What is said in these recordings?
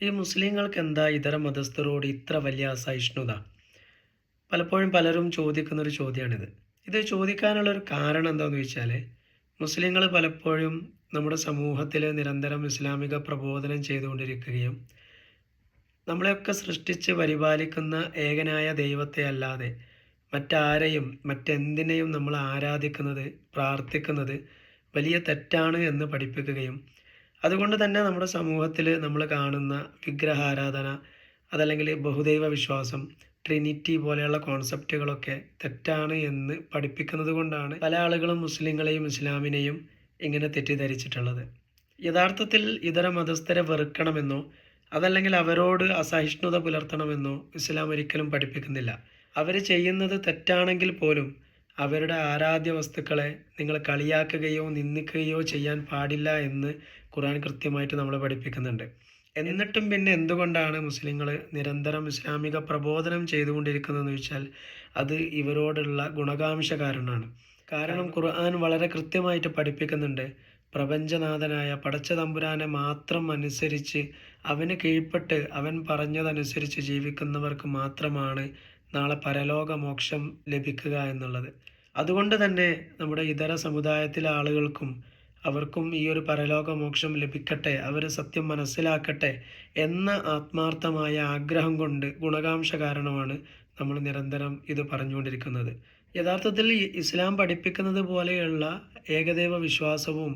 ഈ മുസ്ലിങ്ങൾക്ക് എന്താ ഇതര മതസ്ഥരോട് ഇത്ര വലിയ അസഹിഷ്ണുത? പലപ്പോഴും പലരും ചോദിക്കുന്ന ഒരു ചോദ്യമാണിത്. ഇത് ചോദിക്കാനുള്ള ഒരു കാരണം എന്താണെന്ന് വെച്ചാൽ മുസ്ലിങ്ങൾ പലപ്പോഴും നമ്മുടെ സമൂഹത്തിൽ നിരന്തരം ഇസ്ലാമിക പ്രബോധനം ചെയ്തുകൊണ്ടിരിക്കുകയും നമ്മളെയൊക്കെ സൃഷ്ടിച്ച് പരിപാലിക്കുന്ന ഏകനായ ദൈവത്തെ അല്ലാതെ മറ്റാരെയും മറ്റെന്തിനെയും നമ്മൾ ആരാധിക്കുന്നത് പ്രാർത്ഥിക്കുന്നത് വലിയ തെറ്റാണ് എന്ന് പഠിപ്പിക്കുകയും അതുകൊണ്ട് തന്നെ നമ്മുടെ സമൂഹത്തിൽ നമ്മൾ കാണുന്ന വിഗ്രഹാരാധന അതല്ലെങ്കിൽ ബഹുദൈവ വിശ്വാസം ട്രിനിറ്റി പോലെയുള്ള കോൺസെപ്റ്റുകളൊക്കെ തെറ്റാണ് എന്ന് പഠിപ്പിക്കുന്നത് കൊണ്ടാണ് പല ആളുകളും മുസ്ലിങ്ങളെയും ഇസ്ലാമിനെയും ഇങ്ങനെ തെറ്റിദ്ധരിച്ചിട്ടുള്ളത്. യഥാർത്ഥത്തിൽ ഇതര മതസ്ഥരെ വെറുക്കണമെന്നോ അതല്ലെങ്കിൽ അവരോട് അസഹിഷ്ണുത പുലർത്തണമെന്നോ ഇസ്ലാം ഒരിക്കലും പഠിപ്പിക്കുന്നില്ല. അവർ ചെയ്യുന്നത് തെറ്റാണെങ്കിൽ പോലും അവരുടെ ആരാധ്യ വസ്തുക്കളെ നിങ്ങൾ കളിയാക്കുകയോ നിന്ദിക്കുകയോ ചെയ്യാൻ പാടില്ല എന്ന് ഖുർആൻ കൃത്യമായിട്ട് നമ്മളെ പഠിപ്പിക്കുന്നുണ്ട്. എന്നിട്ടും പിന്നെ എന്തുകൊണ്ടാണ് മുസ്ലിങ്ങൾ നിരന്തരം ഇസ്ലാമിക പ്രബോധനം ചെയ്തുകൊണ്ടിരിക്കുന്നതെന്ന് വെച്ചാൽ അത് ഇവരോടുള്ള ഗുണകാംക്ഷ കാരണമാണ്. കാരണം ഖുർആൻ വളരെ കൃത്യമായിട്ട് പഠിപ്പിക്കുന്നുണ്ട്. പ്രപഞ്ചനാഥനായ പടച്ച തമ്പുരാനെ മാത്രം അനുസരിച്ച് അവന് കീഴ്പ്പെട്ട് അവൻ പറഞ്ഞതനുസരിച്ച് ജീവിക്കുന്നവർക്ക് മാത്രമാണ് നാളെ പരലോക മോക്ഷം ലഭിക്കുക എന്നുള്ളത്. അതുകൊണ്ട് തന്നെ നമ്മുടെ ഇതര സമുദായത്തിലെ ആളുകൾക്കും അവർക്കും ഈ ഒരു പരലോക മോക്ഷം ലഭിക്കട്ടെ അവർ സത്യം മനസ്സിലാക്കട്ടെ എന്ന ആത്മാർത്ഥമായ ആഗ്രഹം കൊണ്ട് ഗുണകാംക്ഷ കാരണമാണ് നമ്മൾ നിരന്തരം ഇത് പറഞ്ഞുകൊണ്ടിരിക്കുന്നത്. യഥാർത്ഥത്തിൽ ഇസ്ലാം പഠിപ്പിക്കുന്നത് പോലെയുള്ള ഏകദൈവ വിശ്വാസവും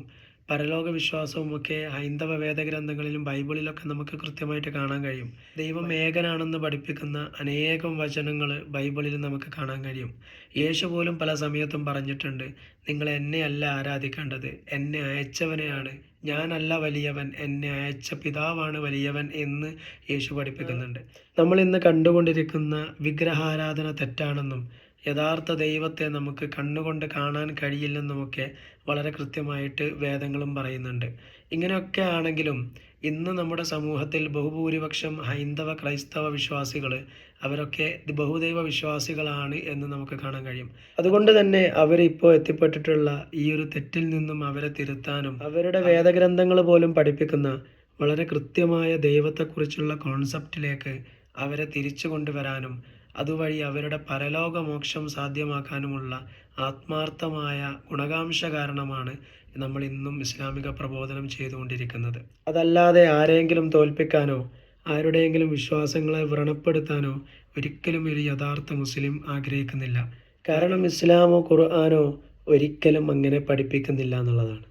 പരലോക വിശ്വാസവും ഒക്കെ ഹൈന്ദവ വേദഗ്രന്ഥങ്ങളിലും ബൈബിളിലൊക്കെ നമുക്ക് കൃത്യമായിട്ട് കാണാൻ കഴിയും. ദൈവം ഏകനാണെന്ന് പഠിപ്പിക്കുന്ന അനേകം വചനങ്ങൾ ബൈബിളിൽ നമുക്ക് കാണാൻ കഴിയും. യേശു പോലും പല സമയത്തും പറഞ്ഞിട്ടുണ്ട് നിങ്ങൾ എന്നെ അല്ല ആരാധിക്കേണ്ടത് എന്നെ അയച്ചവനെയാണ്. ഞാനല്ല വലിയവൻ എന്നെ അയച്ച പിതാവാണ് വലിയവൻ എന്ന് യേശു പഠിപ്പിക്കുന്നുണ്ട്. നമ്മൾ ഇന്ന് കണ്ടുകൊണ്ടിരിക്കുന്ന വിഗ്രഹാരാധന തെറ്റാണെന്നും യഥാർത്ഥ ദൈവത്തെ നമുക്ക് കണ്ണുകൊണ്ട് കാണാൻ കഴിയില്ലെന്നുമൊക്കെ വളരെ കൃത്യമായിട്ട് വേദങ്ങളും പറയുന്നുണ്ട്. ഇങ്ങനെയൊക്കെ ആണെങ്കിലും ഇന്ന് നമ്മുടെ സമൂഹത്തിൽ ബഹുഭൂരിപക്ഷം ഹൈന്ദവ ക്രൈസ്തവ വിശ്വാസികൾ അവരൊക്കെ ബഹുദൈവ വിശ്വാസികളാണ് എന്ന് നമുക്ക് കാണാൻ കഴിയും. അതുകൊണ്ട് തന്നെ അവരിപ്പോൾ എത്തിപ്പെട്ടിട്ടുള്ള ഈ ഒരു തെറ്റിൽ നിന്നും അവരെ തിരുത്താനും അവരുടെ വേദഗ്രന്ഥങ്ങൾ പോലും പഠിപ്പിക്കുന്ന വളരെ കൃത്യമായ ദൈവത്തെക്കുറിച്ചുള്ള കോൺസെപ്റ്റിലേക്ക് അവരെ തിരിച്ചു കൊണ്ടുവരാനും അതുവഴി അവരുടെ പരലോക മോക്ഷം സാധ്യമാക്കാനുമുള്ള ആത്മാർത്ഥമായ ഗുണകാംക്ഷ കാരണമാണ് നമ്മൾ ഇന്നും ഇസ്ലാമിക പ്രബോധനം ചെയ്തുകൊണ്ടിരിക്കുന്നത്. അതല്ലാതെ ആരെങ്കിലും തോൽപ്പിക്കാനോ ആരുടെയെങ്കിലും വിശ്വാസങ്ങളെ വ്രണപ്പെടുത്താനോ ഒരിക്കലും ഒരു യഥാർത്ഥ മുസ്ലിം ആഗ്രഹിക്കുന്നില്ല. കാരണം ഇസ്ലാമോ ഖുർആാനോ ഒരിക്കലും അങ്ങനെ പഠിപ്പിക്കുന്നില്ല എന്നുള്ളതാണ്.